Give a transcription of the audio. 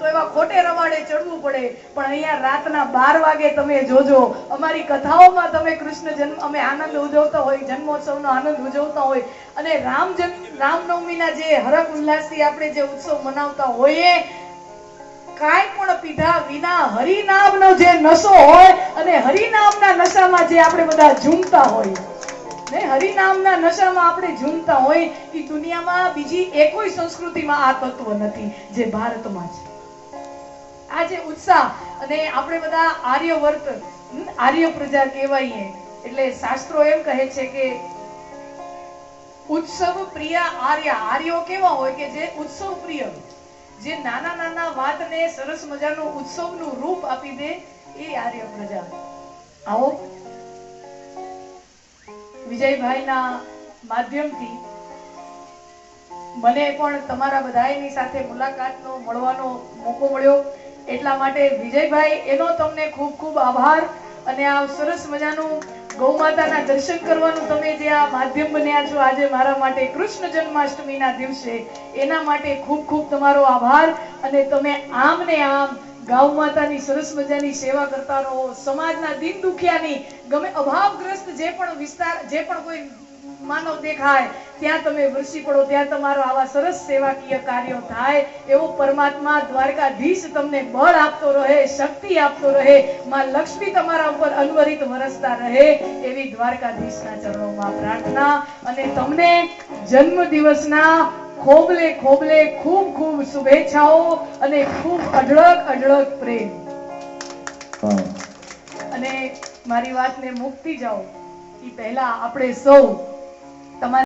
તો એવા ખોટે રવાડે ચડવું પડે. પણ અહીંયા રાતના બાર વાગે તમે જોજો, અમારી કથાઓમાં તમે કૃષ્ણ જન્મ, અમે આનંદ ઉજવતા હોય, જન્મોત્સવનો આનંદ ઉજવતા હોય. અને રામ રામનવમીના જે હરખ ઉલ્લાસથી આપણે જે ઉત્સવ મનાવતા હોઈએ, કાંઈ પણ પીધા વિના હરિનામનો જે નશો હોય અને હરિનામના નશામાં જે આપણે બધા ઝૂમતા હોય, ને હરિનામના નશામાં આપણે ઝૂમતા હોય એ દુનિયામાં બીજી એકોઈ સંસ્કૃતિમાં આ તત્વ નથી જે ભારતમાં છે. આ જે ઉત્સાહ અને આપણે બધા આર્યવર્ત આર્ય પ્રજા કહેવાઈએ. એટલે શાસ્ત્રો એમ કહે છે કે ઉત્સવ પ્રિય આર્ય. આર્યો કેવા હોય કે જે ઉત્સવ પ્રિય જે નાના નાના વાતને સરસ મજાનું ઉત્સવનું રૂપ આપી દે એ આર્ય પ્રજા. આવો. વિજયભાઈના માધ્યમથી મને પણ તમારા બધાની સાથે મુલાકાતનો, મળવાનો મોકો મળ્યો. એટલા માટે વિજયભાઈ, એનો તમને ખૂબ ખૂબ આભાર અને આ સરસ મજાનું ગૌ માતાના દર્શન કરવાનું તમે જે આ માધ્યમ બન્યા છો આજે મારા માટે કૃષ્ણ જન્માષ્ટમીના દિવસે, એના માટે ખૂબ ખૂબ તમારો આભાર અને તમે આમ ને આમ ગૌ માતાની સરસ મજાની સેવા કરતા રહો સમાજના દિન દુખિયાની, ગમે અભાવગ્રસ્ત જે પણ વિસ્તાર, જે પણ કોઈ માનવ દેખાય, ત્યાં તમે વરસી પડો, ત્યાં તમારો આવા સરસ સેવાકીય કાર્યો થાય, એવો પરમાત્મા દ્વારકાધીશ તમને બળ આપતો રહે, શક્તિ આપતો રહે, માં લક્ષ્મી તમારા ઉપર અનવરિત વરસતા રહે, એવી દ્વારકાધીશના ચરણોમાં પ્રાર્થના, અને તમને જન્મ દિવસના ખોબલે ખોબલે ખૂબ ખૂબ શુભેચ્છાઓ અને ખૂબ અઢળક અઢળક પ્રેમ. અને મારી વાતને મુકતી જાઓ. એ પહેલા આપણે સૌ તમારી